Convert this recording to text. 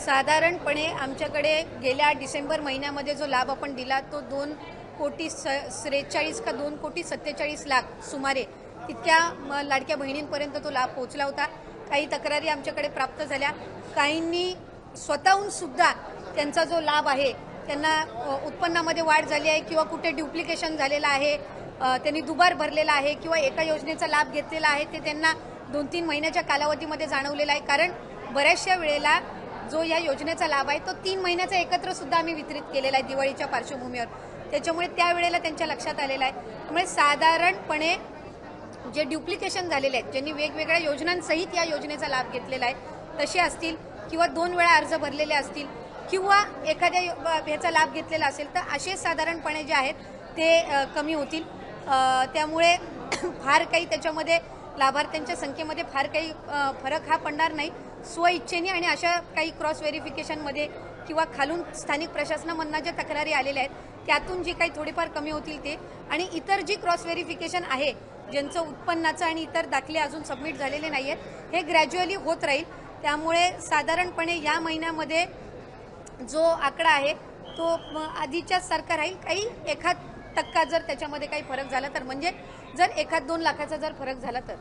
साधारणपणे आमच्याकडे गेल्या डिसेंबर महिन्यामध्ये जो लाभ आपण दिला तो दोन कोटी स त्रेचाळीस का दोन कोटी सत्तेचाळीस लाख सुमारे तितक्या म, लाडक्या बहिणींपर्यंत तो लाभ पोहोचला होता. काही तक्रारी आमच्याकडे प्राप्त झाल्या. काहींनी स्वतःहून सुद्धा त्यांचा जो लाभ आहे त्यांना उत्पन्नामध्ये वाढ झाली आहे किंवा कुठे ड्युप्लिकेशन झालेलं आहे त्यांनी दुबार भरलेला आहे किंवा एका योजनेचा लाभ घेतलेला आहे ते त्यांना दोन तीन महिन्याच्या कालावधीमध्ये जाणवलेला आहे. कारण बऱ्याचशा वेळेला जो या योजनेचा लाभ आहे तो तीन महिन्याचा एकत्र सुद्धा आम्ही वितरित केलेला आहे दिवाळीच्या पार्श्वभूमीवर. त्याच्यामुळे त्यावेळेला त्यांच्या लक्षात आलेलं आहे. त्यामुळे साधारणपणे जे ड्युप्लिकेशन झालेले आहेत ज्यांनी वेगवेगळ्या योजनांसहित या योजनेचा लाभ घेतलेला आहे तसे असतील किंवा दोन वेळा अर्ज भरलेले असतील किंवा एखाद्या ह्याचा लाभ घेतलेला असेल तर असे साधारणपणे जे आहेत ते कमी होतील. त्यामुळे फार काही त्याच्यामध्ये लाभार्थ्यांच्या संख्येमध्ये फार काही फरक हा पडणार नाही. स्वइच्छेने आणि अशा काही क्रॉस व्हेरिफिकेशनमध्ये किंवा खालून स्थानिक प्रशासनामधनं ज्या तक्रारी आलेल्या आहेत त्यातून जी काही थोडीफार कमी होतील ते. आणि इतर जी क्रॉस व्हेरिफिकेशन आहे ज्यांचं उत्पन्नाचं आणि इतर दाखले अजून सबमिट झालेले नाही आहेत हे ग्रॅज्युअली होत राहील. त्यामुळे साधारणपणे या महिन्यामध्ये जो आकडा आहे तो आधीच्याच सारखा राहील. काही एखाद टक्का जर त्याच्यामध्ये काही फरक झाला तर म्हणजे जर एखाद दोन लाखाचा जर फरक झाला तर.